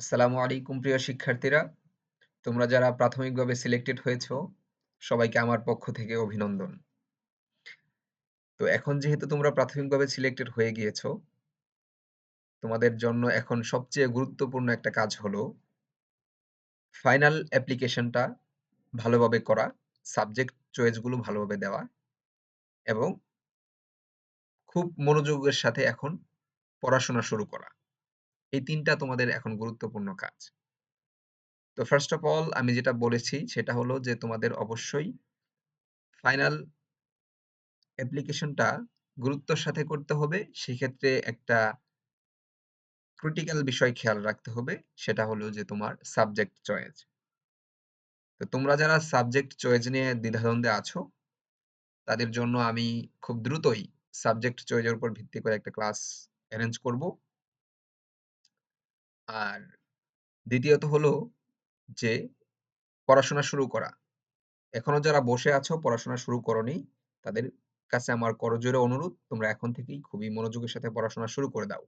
আসসালামু আলাইকুম প্রিয় শিক্ষার্থীরা। তোমরা যারা প্রাথমিকভাবে সিলেক্টেড হয়েছো, সবাইকে আমার পক্ষ থেকে অভিনন্দন। তো এখন যেহেতু তোমরা প্রাথমিকভাবে সিলেক্টেড হয়ে গিয়েছো তোমাদের জন্য এখন সবচেয়ে গুরুত্বপূর্ণ একটা কাজ হলো ফাইনাল অ্যাপ্লিকেশনটা ভালোভাবে করা, সাবজেক্ট চয়েসগুলো ভালোভাবে দেওয়া এবং খুব মনোযোগের সাথে এখন পড়াশোনা শুরু করা। এই তিনটা তোমাদের এখন গুরুত্বপূর্ণ কাজ। তো ফার্স্ট অফ অল আমি যেটা বলেছি সেটা হলো যে তোমাদের অবশ্যই ফাইনাল অ্যাপ্লিকেশনটা গুরুত্বের সাথে করতে হবে। সেক্ষেত্রে একটা ক্রিটিক্যাল বিষয় খেয়াল রাখতে হবে। সেটা হলো যে তোমার সাবজেক্ট চয়েস। তো তোমরা যারা সাবজেক্ট চয়েস নিয়ে দ্বিধাদ্বন্দ্বে আছো, তাদের জন্য আমি খুব দ্রুতই সাবজেক্ট চয়েস এর উপর ভিত্তি করে একটা ক্লাস অ্যারেঞ্জ করব। আর দ্বিতীয়ত হলো যে পড়াশোনা শুরু করা। এখনও যারা বসে আছো পড়াশোনা শুরু করোনি, তাদের কাছে আমার করজোড়ে অনুরোধ তোমরা এখন থেকেই খুবই মনোযোগের সাথে পড়াশোনা শুরু করে দাও।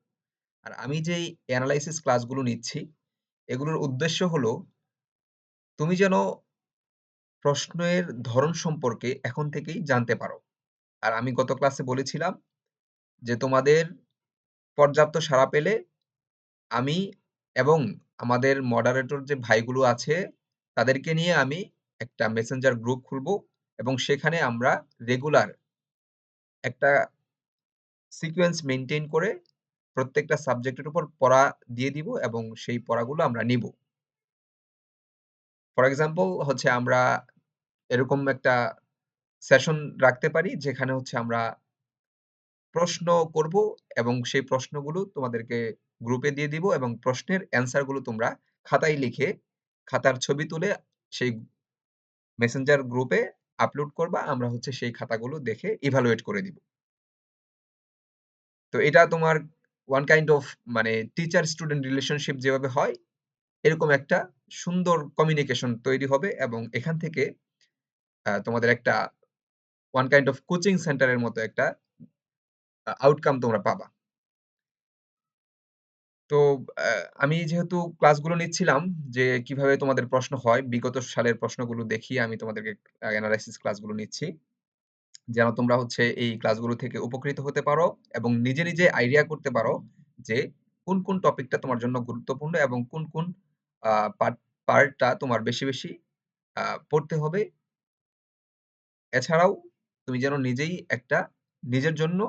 আর আমি যেই অ্যানালাইসিস ক্লাসগুলো নিচ্ছি, এগুলোর উদ্দেশ্য হলো তুমি যেন প্রশ্নের ধরন সম্পর্কে এখন থেকেই জানতে পারো। আর আমি গত ক্লাসে বলেছিলাম যে তোমাদের পর্যাপ্ত সাড়া পেলে আমি এবং আমাদের মডারেটর যে ভাইগুলো আছে, তাদেরকে নিয়ে আমি একটা মেসেঞ্জার গ্রুপ খুলবো এবং সেখানে আমরা রেগুলার একটা সিকোয়েন্স মেনটেন করে প্রত্যেকটা সাবজেক্টের উপর পড়া দিয়ে দিব এবং সেই পড়াগুলো আমরা নিব। ফর এক্সাম্পল হচ্ছে আমরা এরকম একটা সেশন রাখতে পারি যেখানে হচ্ছে আমরা প্রশ্ন করব এবং সেই প্রশ্নগুলো তোমাদেরকে গ্রুপে দিয়ে দিব এবং প্রশ্নের অ্যান্সারগুলো তোমরা খাতায় লিখে খাতার ছবি তুলে সেই মেসেঞ্জার গ্রুপে আপলোড করবা। আমরা হচ্ছে সেই খাতাগুলো দেখে ইভালুয়েট করে দিব। তো এটা তোমার ওয়ান কাইন্ড অফ মানে টিচার স্টুডেন্ট রিলেশনশিপ যেভাবে হয়, এরকম একটা সুন্দর কমিউনিকেশন তৈরি হবে এবং এখান থেকে তোমাদের একটা ওয়ান কাইন্ড অফ কোচিং সেন্টারের মতো একটা আউটকাম তোমরা পাবা। তো আমি যেহেতু ক্লাসগুলো নিচ্ছিলাম যে কীভাবে তোমাদের প্রশ্ন হয়, বিগত সালের প্রশ্নগুলো দেখিয়ে আমি তোমাদেরকে আ এনালাইসিস ক্লাসগুলো নিচ্ছি। যেন তোমরা হচ্ছে এই ক্লাসগুলো থেকে উপকৃত হতে পারো এবং নিজে, নিজে আইডিয়া করতে পারো যে কোন, কোন টপিকটা তোমার জন্য গুরুত্বপূর্ণ এবং কোন, কোন পার্ট পার্টটা তোমার বেশি, বেশি পড়তে হবে। এছাড়াও তুমি যেন নিজেই একটা নিজের জন্য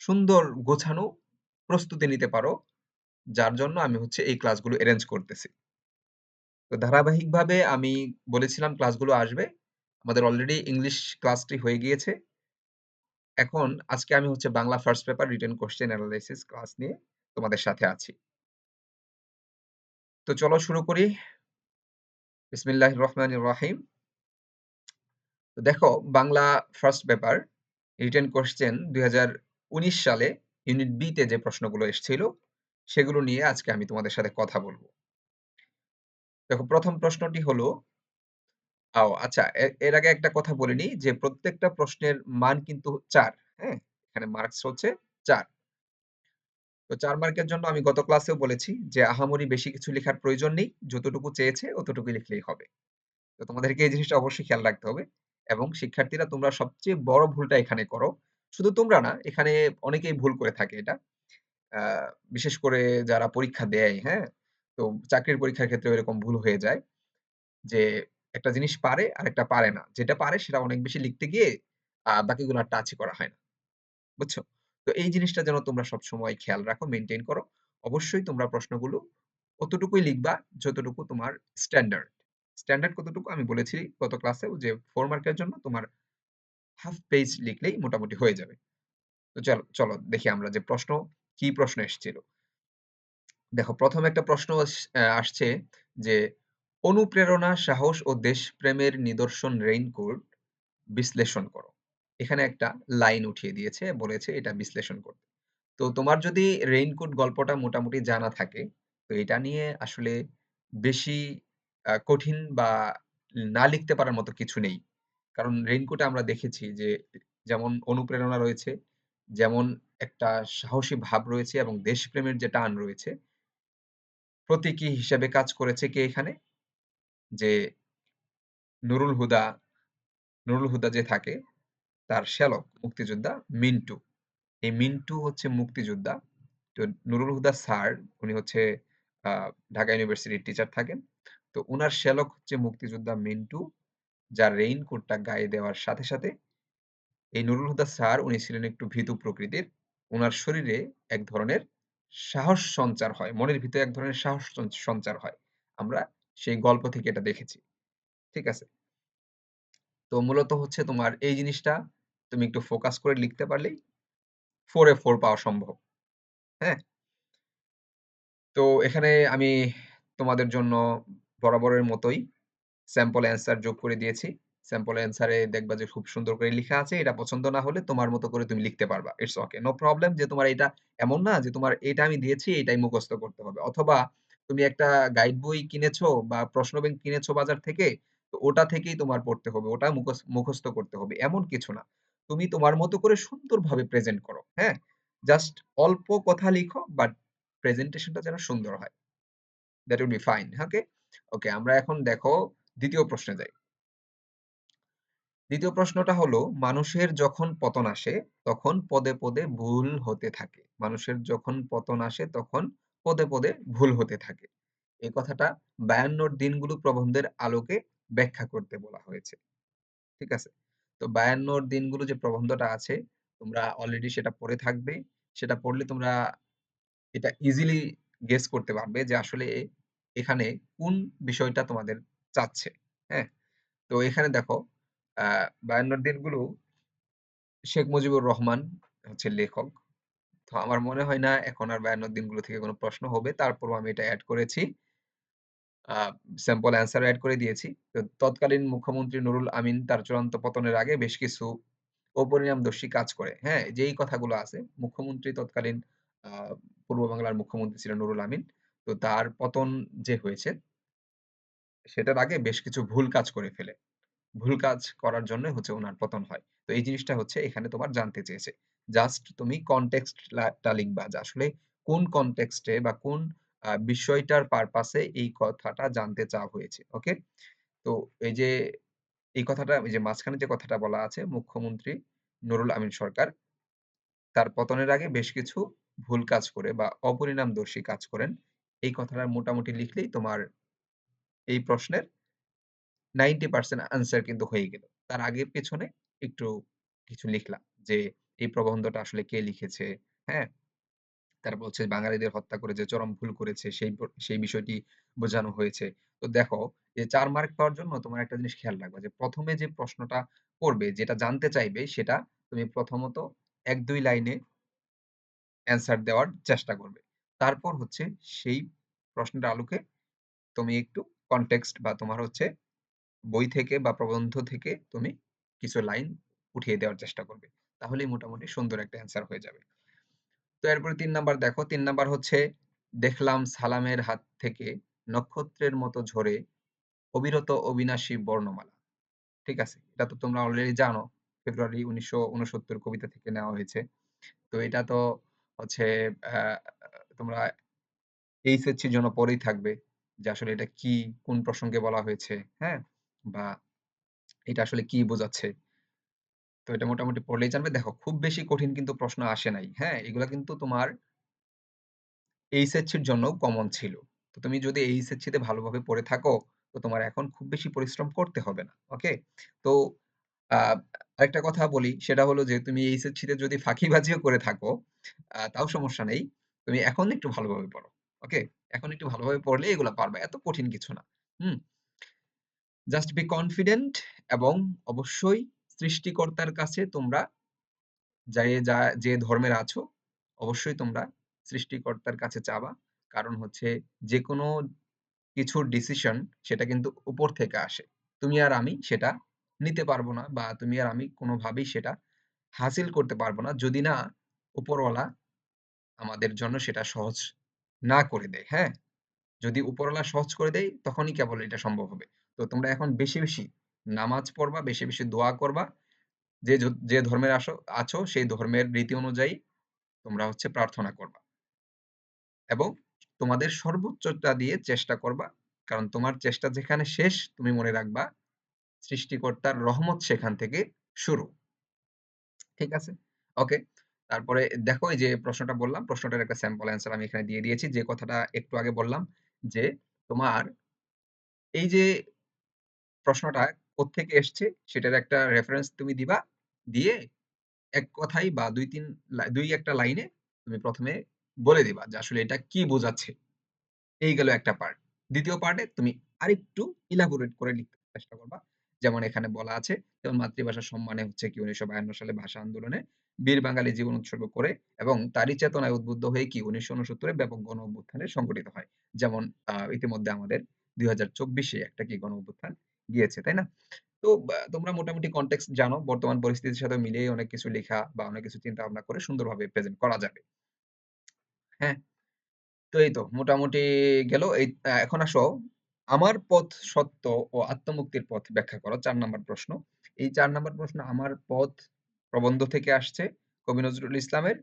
সুন্দর গোছানো প্রস্তুতি নিতে পারো। যার জন্য আমি হচ্ছে এই ক্লাসগুলো এরেঞ্জ করতেছি। তো ধারাবাহিকভাবে আমি বলেছিলাম ক্লাসগুলো আসবে। আমাদের অলরেডি ইংলিশ ক্লাসটি হয়ে গিয়েছে। এখন আজকে আমি হচ্ছে Bangla first paper written question analysis class নিয়ে তোমাদের সাথে আছি। তো চলো শুরু করি। বিসমিল্লাহির রহমানির রহিম। তো দেখো Bangla first paper written question ২০১৯ সালে ইউনিট বি তে যে প্রশ্নগুলো এসছিল, সেগুলো নিয়ে আজকে আমি তোমাদের সাথে কথা বলব দেখো ১ম প্রশ্নটি হলো ও আচ্ছা এর আগে একটা কথা বলে নিই যে প্রত্যেকটা প্রশ্নের মান কিন্তু ৪, হ্যাঁ? এখানে মার্কস হচ্ছে ৪। তো চার মার্কের জন্য আমি গত ক্লাসেও বলেছি যে আহামরি বেশি কিছু লেখার প্রয়োজন নেই। যতটুকু চেয়েছে অতটুকুই লিখলেই হবে। তো তোমাদেরকে এই জিনিসটা অবশ্যই খেয়াল রাখতে হবে এবং শিক্ষার্থীরা তোমরা সবচেয়ে বড় ভুলটা এখানে করো। শুধু তোমরা না, এখানে অনেকেই ভুল করে থাকে এটা। বিশেষ করে যারা পরীক্ষা দেয়, হ্যাঁ? তো চাকরির পরীক্ষার ক্ষেত্রে এরকম ভুল হয়ে যায়। যে একটা জিনিস পারে আর একটা পারে না। যেটা পারে সেটা অনেক বেশি লিখতে গিয়ে বাকিগুলো আর করা হয় না। বুঝছ? তো এই জিনিসটা যেন তোমরা সবসময় খেয়াল রাখো, মেনটেন করো। অবশ্যই তোমরা প্রশ্নগুলো অতটুকুই লিখবা যতটুকু তোমার স্ট্যান্ডার্ড। স্ট্যান্ডার্ড কতটুকু আমি বলেছি গত ক্লাসে যে ফোর মার্কের জন্য তোমার হাফ পেজ লিখলেই মোটামুটি হয়ে যাবে। তো চলো চলো দেখি আমরা যে প্রশ্ন কি প্রশ্ন এসেছিল। দেখো প্রথম একটা প্রশ্ন আসছে যে অনুপ্রেরণা, সাহস ও দেশপ্রেমের নিদর্শন রেইনকোট বিশ্লেষণ করো। এখানে একটা লাইন উঠিয়ে দিয়েছে, বলেছে এটা বিশ্লেষণ করতে। তো তোমার যদি রেইনকোট গল্পটা মোটামুটি জানা থাকে, তো এটা নিয়ে আসলে বেশি কঠিন বা না লিখতে পারার মতো কিছু নেই। কারণ রেইনকোটে আমরা দেখেছি যে যেমন অনুপ্রেরণা রয়েছে, যেমন একটা সাহসী ভাব রয়েছে এবং দেশপ্রেমের যে টান রয়েছে প্রতীকী হিসেবে কাজ করেছে কে এখানে? যে নুরুল হুদা নুরুল হুদা যে থাকে তার শ্যালক মুক্তিযোদ্ধা মিন্টু। এই মিন্টু হচ্ছে মুক্তিযোদ্ধা। তো নুরুল হুদা স্যার উনি হচ্ছে ঢাকা ইউনিভার্সিটির টিচার থাকেন। তো উনার শ্যালক হচ্ছে মুক্তিযোদ্ধা মিন্টু, যার রেইনকোটটা গায়ে দেওয়ার সাথে, সাথে এই নুরুল হুদা স্যার উনি ছিলেন একটু ভীতু প্রকৃতির। উনার শরীরে এক ধরনের সাহস সঞ্চার হয়। মনের ভিতরে এক ধরনের সাহস সঞ্চ সঞ্চার হয়। আমরা সেই গল্প থেকে এটা দেখেছি। ঠিক আছে? তো মূলত হচ্ছে তোমার এই জিনিসটা তুমি একটু ফোকাস করে লিখতে পারলেই ফোর এ ফোর পাওয়া সম্ভব। হ্যাঁ? তো এখানে আমি তোমাদের জন্য বরাবরের মতোই স্যাম্পল অ্যান্সার যোগ করে দিয়েছি। স্যাম্পল অ্যান্সারে দেখবা যে খুব সুন্দর করে লিখা আছে। এটা পছন্দ না হলে তোমার মতো করে তুমি লিখতে পারবা। It's okay. নো প্রবলেম যে তোমার এটা এমন না যে তোমার এটা আমি দিয়েছি এটাই মুখস্থ করতে হবে। অথবা তুমি একটা গাইড বই কিনেছো বা প্রশ্ন ব্যাংক কিনেছো বাজার থেকে, তো ওটা থেকেই তোমার পড়তে হবে। ওটা মুখস্থ করতে হবে। এমন কিছু না। তুমি তোমার মতো করে সুন্দরভাবে প্রেজেন্ট করো। হ্যাঁ? জাস্ট অল্প কথা লিখো বাট প্রেজেন্টেশনটা যেন সুন্দর হয়। That will be fine. Okay? Okay আমরা এখন দেখো দ্বিতীয় প্রশ্নে যাই। ২য় প্রশ্নটা হলো মানুষের যখন পতন আসে তখন পদে, পদে ভুল হতে থাকে। মানুষের যখন পতন আসে তখন পদে, পদে ভুল হতে থাকে। এই কথাটা ৫২ র দিনগুলো প্রবন্ধের আলোকে ব্যাখ্যা করতে বলা হয়েছে। ঠিক আছে? তো ৫২ র দিনগুলো যে প্রবন্ধটা আছে তোমরা অলরেডি সেটা পড়ে থাকবে। সেটা পড়লে তোমরা এটা ইজিলি গেস করতে পারবে যে আসলে এখানে কোন বিষয়টা তোমাদের চাচ্ছে। হ্যাঁ? তো এখানে দেখো আ ৫২ র দিনগুলো শেখ মুজিবুর রহমান হচ্ছে লেখক। তো আমার মনে হয় না এখন আর ৫২ দিনগুলো থেকে কোন প্রশ্ন হবে। তারপরও আমি এটা এড করেছি। স্যাম্পল অ্যান্সার এড করে দিয়েছি। তো তৎকালীন মুখ্যমন্ত্রী নুরুল আমিন তার চূড়ান্ত পতনের আগে বেশ কিছু অপরিণামদর্শী কাজ করে। হ্যাঁ? যেই কথাগুলো আছে, মুখ্যমন্ত্রী তৎকালীন পূর্ব বাংলার মুখ্যমন্ত্রী ছিলেন নুরুল আমিন। তো তার পতন যে হয়েছে, সেটার আগে বেশ কিছু ভুল কাজ করে ফেলে। ভুল কাজ করার জন্য হচ্ছে উনার পতন হয়। তো এই জিনিসটা হচ্ছে এখানে তোমার জানতে চেয়েছে। জাস্ট তুমি কনটেক্সট লা, টা লিখবা যে আসলে কোন কনটেক্সট বা কোন বিষয়টার পারপাস এই কথাটা জানতে চাওয়া হয়েছে। ওকে? তো এই যে, এই কথাটা ওই যে মাঝখানে যে কথাটা বলা আছে, মুখ্যমন্ত্রী নুরুল আমিন সরকার তার পতনের আগে বেশ কিছু ভুল কাজ করে বা অপরিণামদর্শী কাজ করেন। এই কথাটা মোটামুটি লিখলেই তোমার এই প্রশ্নের 90% আনসার কিন্তু হয়ে গেল। তার আগে পেছনে একটু কিছু লিখলাম যে এই প্রবন্ধটা আসলে কে লিখেছে, হ্যাঁ? তারপর হচ্ছে বাঙালিদের হত্যা করে যে চরম ভুল করেছে সেই সেই বিষয়টি বোঝানো হয়েছে। তো দেখো যে ৪ মার্ক পাওয়ার জন্য তোমার একটা জিনিস খেয়াল রাখবা যে প্রথমে যে প্রশ্নটা করবে যেটা জানতে চাইবে সেটা তুমি প্রথমত ১-২ লাইনে অ্যান্সার দেওয়ার চেষ্টা করবে। তারপর হচ্ছে সেই প্রশ্নটার আলোকে তুমি একটু কনটেক্সট বা তোমার হচ্ছে বই থেকে বা প্রবন্ধ থেকে তুমি কিছু লাইন উঠিয়ে দেওয়ার চেষ্টা করবে। তাহলেই মোটামুটি সুন্দর একটা অ্যান্সার হয়ে যাবে। তো এরপরে ৩ নাম্বার দেখো, ৩ নাম্বার হচ্ছে দেখলাম সালামের হাত থেকে নক্ষত্রের মতো ঝরে অবিরত অবিনাশী বর্ণমালা। ঠিক আছে? এটা তো তোমরা অলরেডি জানো। ফেব্রুয়ারি ১৯৬৯ কবিতা থেকে নেওয়া হয়েছে। তো এটা তো হচ্ছে তোমরা এইচএসসির জন্য পরেই থাকবে যে আসলে এটা কি, কোন প্রসঙ্গে বলা হয়েছে, হ্যাঁ? বা এটা আসলে কি বোঝাচ্ছে? তো এটা মোটামুটি পড়লেই জানবে। দেখো খুব বেশি কঠিন কিন্তু প্রশ্ন আসে নাই। হ্যাঁ? এগুলা কিন্তু তোমার এইচএসসির জন্য কমন ছিল। তো তুমি যদি এইচএসসিতে ভালোভাবে পড়ে থাকো, তো তোমার এখন খুব বেশি পরিশ্রম করতে হবে না। ওকে? তো আরেকটা কথা বলি সেটা হলো যে তুমি এইচএসসিতে যদি ফাঁকিবাজিও করে থাকো, তাও সমস্যা নেই। তুমি এখন একটু ভালোভাবে পড়ো। ওকে? এখন একটু ভালোভাবে পড়লে এগুলা পারবে এত কঠিন কিছু না। হুম? জাস্ট বি কনফিডেন্ট এবং অবশ্যই সৃষ্টিকর্তার কাছে তোমরা যা যে ধর্মের আছো, অবশ্যই তোমরা সৃষ্টিকর্তার কাছে চাবা। কারণ হচ্ছে যেকোনো কিছুর ডিসিশন সেটা কিন্তু উপর থেকে আসে। তুমি আর আমি সেটা নিতে পারব না বা তুমি আর আমি কোনোভাবেই সেটা হাসিল করতে পারব না যদি না উপরওয়ালা আমাদের জন্য সেটা সহজ না করে দেয়। হ্যাঁ? যদি উপরওয়ালা সহজ করে দেয় তখনই কেবল এটা সম্ভব হবে। তো তোমরা এখন বেশি, বেশি নামাজ পড়বা, বেশি, বেশি দোয়া করবা। যে যে ধর্মের আসো আছো সেই ধর্মের রীতি অনুযায়ী তোমরা হচ্ছে প্রার্থনা করবা। এবং তোমাদের সর্বোচ্চটা দিয়ে চেষ্টা করবা। কারণ তোমার চেষ্টা যেখানে শেষ তুমি মনে রাখবা সৃষ্টিকর্তার রহমত সেখান থেকে শুরু। ঠিক আছে? ওকে। তারপরে দেখো এই যে প্রশ্নটা বললাম, প্রশ্নটার একটা স্যাম্পল অ্যান্সার আমি এখানে দিয়ে দিয়েছি। যে কথাটা একটু আগে বললাম যে তোমার এই যে প্রশ্নটা কোত্থেকে এসছে সেটার একটা রেফারেন্স তুমি দিবা। দিয়ে এক কথায় বা ২-৩ লা ২-১ লাইনে তুমি ১ম এ বলে দিবা যে আসলে এটা কি বোঝাচ্ছে। এই গেল একটা পার্ট। ২য় পার্টে তুমি আরেকটু ইলাবোরেট করে লিখতে চেষ্টা করবা। যেমন এখানে বলা আছে, যেমন মাতৃভাষা সম্মানে হচ্ছে কি ১৯৫২ সালে ভাষা আন্দোলনে বীর বাঙালি জীবন উৎসর্গ করে এবং তারই চেতনায় উদ্বুদ্ধ হয়ে কি উনিশশো উনসত্তরে ব্যাপক গণ অভ্যুত্থানে সংগঠিত হয়। যেমন ইতিমধ্যে আমাদের দুই হাজার চব্বিশে একটা কি গণ অভ্যুত্থান গিয়েছে, তাই না? তো তোমরা মোটামুটি কনটেক্সট জানো। বর্তমান পরিস্থিতির সাথে মিলিয়ে অনেক কিছু লেখা বা অনেক কিছু চিন্তা ভাবনা করে সুন্দরভাবে প্রেজেন্ট করা যাবে। হ্যাঁ? তো এই তো মোটামুটি গেল। এই এখন আসো আমার পথ সত্য ও আত্মমুক্তির পথ ব্যাখ্যা করো চার নাম্বার প্রশ্ন। এই চার নাম্বার প্রশ্ন আমার পথ প্রবন্ধ থেকে আসছে কবি নজরুল ইসলামের।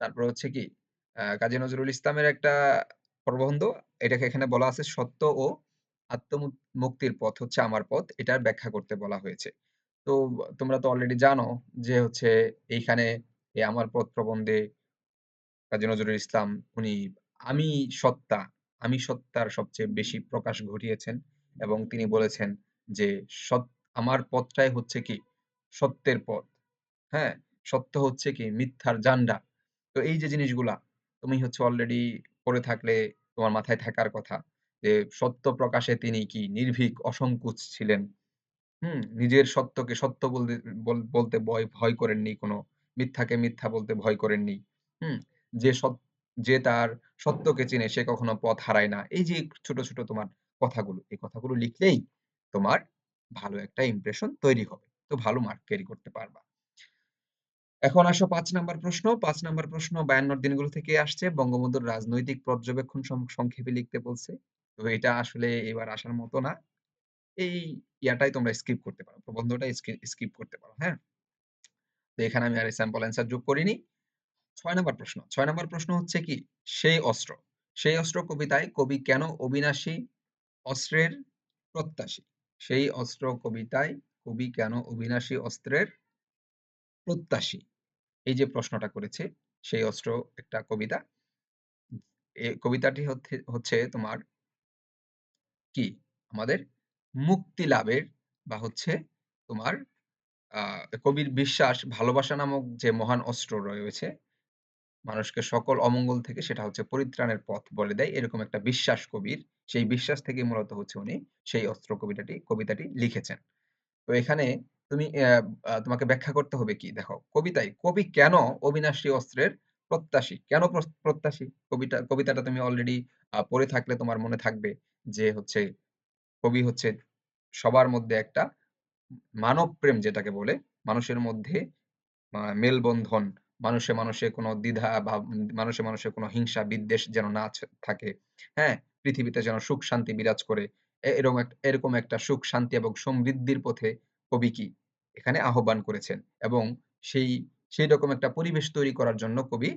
তারপর হচ্ছে কি কাজী নজরুল ইসলামের একটা প্রবন্ধ। এটাকে এখানে বলা আছে সত্য ও আত্মমু মুক্তির পথ হচ্ছে আমার পথ। এটার ব্যাখ্যা করতে বলা হয়েছে। তো তোমরা তো অলরেডি জানো যে হচ্ছে এইখানে এই আমার পথ প্রবন্ধে কাজী নজরুল ইসলাম উনি আমি সত্তা, আমি সত্তার সবচেয়ে বেশি প্রকাশ ঘটিয়েছেন এবং তিনি বলেছেন যে সৎ আমার পথটাই হচ্ছে কি সত্যের পথ। হ্যাঁ? সত্য হচ্ছে কি মিথ্যার জান্ডা। তো এই যে জিনিসগুলা তুমি হচ্ছে অলরেডি পড়ে থাকলে তোমার মাথায় থাকার কথা যে সত্য প্রকাশে তিনি কি নির্ভীক, অসংকোচ ছিলেন। হুম? নিজের সত্যকে সত্য বলতে বল বলতে বয় ভয় করেননি কোনো। মিথ্যাকে মিথ্যা বলতে ভয় করেননি। হুম? যে যে তার সত্যকে চিনে সে কখনো পথ হারায় না। এই যে ছোট, ছোট তোমার কথাগুলো, এই কথাগুলো লিখলেই তোমার ভালো একটা ইমপ্রেশন তৈরি হবে। তো ভালো মার্ক ক্যারি করতে পারবা। এখন আসো পাঁচ নাম্বার প্রশ্ন। পাঁচ নাম্বার প্রশ্ন বায়ান্নর দিনগুলো থেকে আসছে। বঙ্গবন্ধুর রাজনৈতিক পর্যবেক্ষণ সংক্ষেপে লিখতে বলছে। তো এটা আসলে এবার আসার মতো না। এই ইয়াটাই তোমরা স্কিপ করতে পারো। প্রবন্ধটা স্কিপ করতে পারো। হ্যাঁ? তো এখানে আমি আর স্যাম্পল অ্যান্সার যোগ করিনি। ৬ নাম্বার প্রশ্ন। ৬ নাম্বার প্রশ্ন হচ্ছে কি? সেই অস্ত্র। সেই অস্ত্র কবিতায় কবি কেন অবিনাশী অস্ত্রের প্রত্যাশী? সেই অস্ত্র কবিতায় কবি কেন অবিনাশী অস্ত্রের প্রত্যাশী? এই যে প্রশ্নটা করেছে, সেই অস্ত্র একটা কবিতা। কবিতাটি হচ্ছে তোমার কি? আমাদের মুক্তি লাভের বা হচ্ছে তোমার কবির বিশ্বাস ভালোবাসা নামক যে মহান অস্ত্র রয়েছে, মানুষকে সকল অমঙ্গল থেকে সেটা হচ্ছে পরিত্রাণের পথ বলে দেয়। এরকম একটা বিশ্বাস কবির। সেই বিশ্বাস থেকেই মূলত হচ্ছে উনি সেই অস্ত্র কবিতাটি কবিতাটি লিখেছেন। তো এখানে তুমি তোমাকে ব্যাখ্যা করতে হবে কি? দেখো, কবিতায় কবি কেন অবিনাশী অস্ত্রের প্রত্যাশী? কেন প্রত্যাশী? কবিতা কবিতাটা তুমি অলরেডি পড়ে থাকলে তোমার মনে থাকবে যে হচ্ছে কবি হচ্ছে সবার মধ্যে একটা মানবপ্রেম যেটাকে বলে, মানুষের মধ্যে মেলবন্ধন, মানুষে, মানুষে কোনো দ্বিধা বা মানুষে, মানুষে কোনো হিংসা বিদ্বেষ যেন না থাকে। হ্যাঁ? পৃথিবীতে যেন সুখ শান্তি বিরাজ করে। এরকম এরকম একটা সুখ শান্তি এবং সমৃদ্ধির পথে কবি কি এখানে আহ্বান করেছেন এবং সেই সেই রকম একটা পরিবেশ তৈরি করার জন্য কবি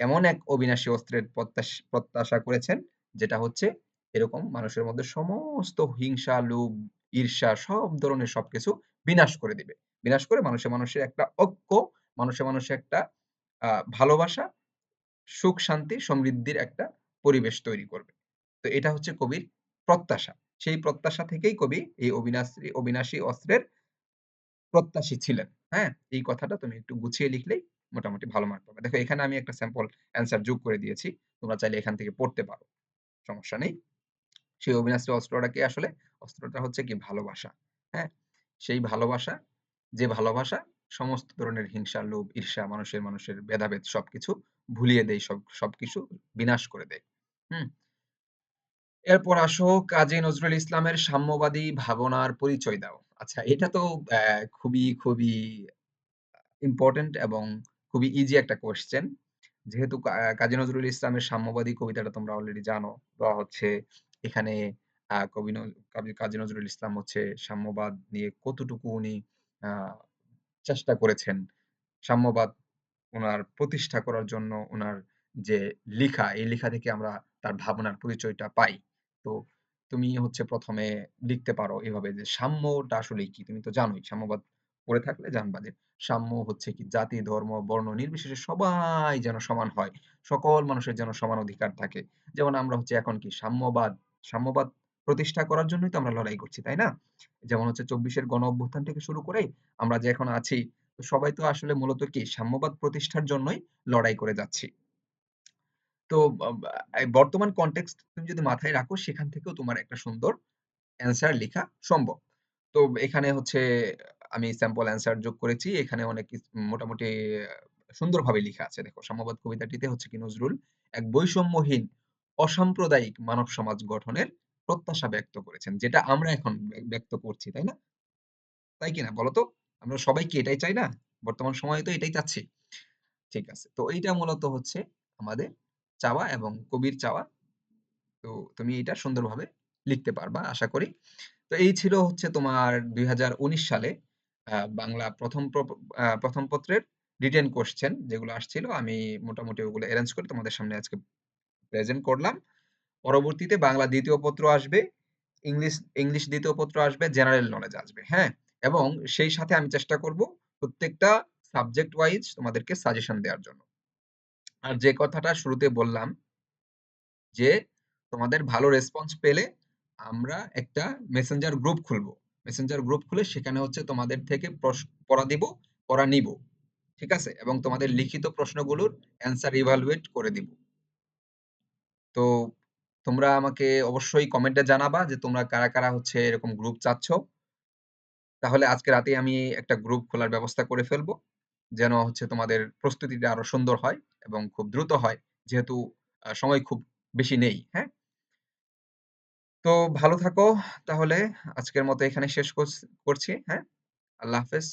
এমন এক অবিনাশী অস্ত্রের প্রত্যাশা করেছেন যেটা হচ্ছে এরকম মানুষের মধ্যে সমস্ত হিংসা, লোভ, ঈর্ষা সব ধরনের সবকিছু বিনাশ করে দিবে। বিনাশ করে মানুষে, মানুষে একটা ঐক্য, মানুষে, মানুষে একটা ভালোবাসা, সুখ, শান্তি, সমৃদ্ধির একটা পরিবেশ তৈরি করবে। তো এটা হচ্ছে কবির প্রত্যাশা। সেই প্রত্যাশা থেকেই কবি এই অবিনাশ্রী অবিনাশী অস্ত্রের প্রত্যাশী ছিলেন। হ্যাঁ? এই কথাটা তুমি একটু গুছিয়ে লিখলেই মোটামুটি ভালো মার্ক পাবে। দেখো এখানে আমি একটা স্যাম্পল অ্যান্সার যোগ করে দিয়েছি। তোমরা চাইলে এখান থেকে পড়তে পারো। সমস্যা নেই। সেই অবিনাশী অস্ত্রটা কি আসলে? অস্ত্রটা হচ্ছে কি ভালোবাসা। হ্যাঁ? সেই ভালোবাসা, যে ভালোবাসা সমস্ত ধরনের হিংসা, লোভ, ঈর্ষা, মানুষের, মানুষের ভেদাভেদ সবকিছু ভুলিয়ে দেয়, সব সবকিছু বিনাশ করে দেয়। হুম? এরপর আসো কাজী নজরুল ইসলামের সাম্যবাদী ভাবনার পরিচয় দাও। আচ্ছা এটা তো খুবই, খুবই ইম্পোর্টেন্ট এবং খুবই ইজি একটা কোয়েশ্চেন। যেহেতু কাজী নজরুল ইসলামের সাম্যবাদী কবিতাটা তোমরা অলরেডি জানো বা হচ্ছে এখানে কবি কাজী নজরুল ইসলাম হচ্ছে সাম্যবাদ নিয়ে কতটুকু উনি চেষ্টা করেছেন। সাম্যবাদ ওনার প্রতিষ্ঠা করার জন্য ওনার যে লিখা, এই লিখা থেকে আমরা তার ভাবনার পরিচয়টা পাই। তো তুমি হচ্ছে প্রথমে লিখতে পারো এভাবে যে সাম্যটা আসলে কি? তুমি তো জানোই সাম্যবাদ পড়ে থাকলে জানবা যে সাম্য হচ্ছে কি জাতি, ধর্ম, বর্ণ নির্বিশেষে সবাই যেন সমান হয়। সকল মানুষের যেন সমান অধিকার থাকে। যেমন আমরা হচ্ছে এখন কি সাম্যবাদ, সাম্যবাদ প্রতিষ্ঠা করার জন্যই তো আমরা লড়াই করছি, তাই না? যেমন হচ্ছে ২৪ এর গণঅভ্যুত্থান থেকে শুরু করে আমরা যে এখন আছি, তো সবাই তো আসলে মূলত কি সাম্যবাদ প্রতিষ্ঠার জন্যই লড়াই করে যাচ্ছি। তো বর্তমান কনটেক্সট তুমি যদি মাথায় রাখো সেখান থেকেও তোমার একটা সুন্দর অ্যান্সার লেখা সম্ভব। তো এখানে হচ্ছে আমি স্যাম্পল অ্যান্সার যোগ করেছি। এখানে অনেক মোটামুটি সুন্দরভাবে লিখা আছে। দেখো সাম্যবাদ কবিতাটিতে হচ্ছে কি নজরুল এক বৈষম্যহীন অসাম্প্রদায়িক মানব সমাজ গঠনের প্রত্যাশা ব্যক্ত করেছেন। যেটা আমরা এখন ব্যক্ত করছি, তাই না? তাই কিনা বলতো আমরা সবাই কি এটাই চাই না? বর্তমান সময়ে তো এটাই চাচ্ছি। ঠিক আছে। তো এইটা মূলত হচ্ছে আমাদের চাওয়া এবং কবির চাওয়া। তো তুমি এটা সুন্দরভাবে লিখতে পারবা আশা করি। তো এই ছিল হচ্ছে তোমার ২০১৯ সালে বাংলা প্রথম প্র আ ১ম পত্রের রিটেন কোশ্চেন যেগুলো আসছিল আমি মোটামুটি ওগুলো অ্যারেঞ্জ করে তোমাদের সামনে আজকে প্রেজেন্ট করলাম। পরবর্তীতে বাংলা দ্বিতীয় পত্র আসবে, ইংলিশ ইংলিশ দ্বিতীয় পত্র আসবে, জেনারেল নলেজ আসবে। হ্যাঁ? এবং সেই সাথে আমি চেষ্টা করব প্রত্যেকটা সাবজেক্ট ওয়াইজ তোমাদেরকে সাজেশন দেওয়ার জন্য। আর যে কথাটা শুরুতে বললাম যে তোমাদের ভালো রেসপন্স পেলে আমরা একটা মেসেঞ্জার গ্রুপ খুলবো। মেসেঞ্জার গ্রুপ খুলে সেখানে হচ্ছে তোমাদের থেকে পড়া দিব, পড়া নিবো। ঠিক আছে? এবং তোমাদের লিখিত প্রশ্নগুলোর অ্যান্সার ইভালুয়েট করে দিব। তো তোমরা আমাকে অবশ্যই কমেন্টে জানাবা যে তোমরা কারা, কারা হচ্ছে এরকম গ্রুপ চাচ্ছ। তাহলে আজকে রাতে আমি একটা গ্রুপ খোলার ব্যবস্থা করে ফেলব। যেন হচ্ছে তোমাদের প্রস্তুতিটা আরও সুন্দর হয় এবং খুব দ্রুত হয়। যেহেতু সময় খুব বেশি নেই। হ্যাঁ? তো ভালো থাকো তাহলে আজকের মতো এখানে শেষ করছ। হ্যাঁ? আল্লাহ হাফেজ।